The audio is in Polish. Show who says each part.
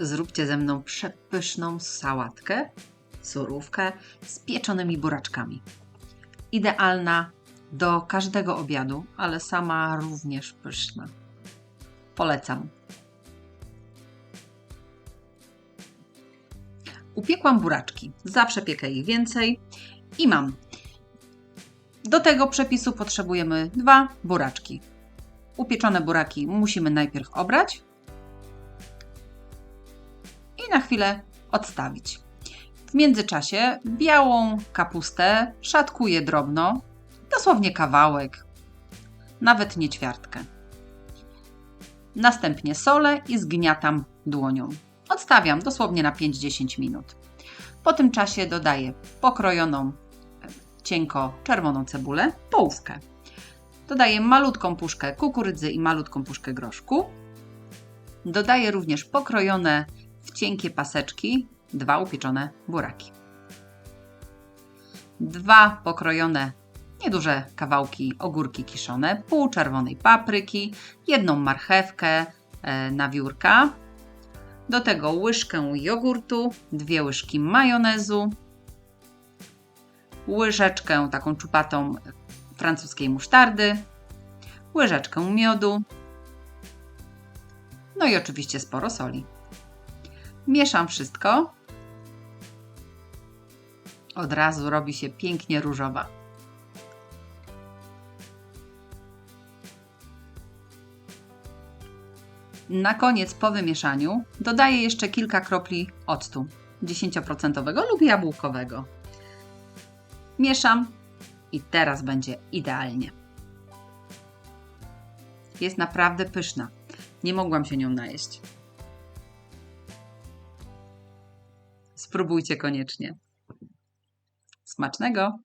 Speaker 1: Zróbcie ze mną przepyszną sałatkę, surówkę z pieczonymi buraczkami. Idealna do każdego obiadu, ale sama również pyszna. Polecam. Upiekłam buraczki. Zawsze piekę ich więcej i mam. Do tego przepisu potrzebujemy dwa buraczki. Upieczone buraki musimy najpierw obrać i na chwilę odstawić. W międzyczasie białą kapustę szatkuję drobno, dosłownie kawałek, nawet nie ćwiartkę. Następnie solę i zgniatam dłonią. Odstawiam dosłownie na 5-10 minut. Po tym czasie dodaję pokrojoną e, cienko czerwoną cebulę, połówkę. Dodaję malutką puszkę kukurydzy i malutką puszkę groszku. Dodaję również pokrojone w cienkie paseczki dwa upieczone buraki. Dwa pokrojone nieduże kawałki ogórki kiszone, pół czerwonej papryki, jedną marchewkę e, na wiórka, do tego łyżkę jogurtu, dwie łyżki majonezu, łyżeczkę taką czupatą francuskiej musztardy, łyżeczkę miodu, no i oczywiście sporo soli. Mieszam wszystko. Od razu robi się pięknie różowa. Na koniec po wymieszaniu dodaję jeszcze kilka kropli octu 10% lub jabłkowego. Mieszam i teraz będzie idealnie. Jest naprawdę pyszna. Nie mogłam się nią najeść. Spróbujcie koniecznie. Smacznego!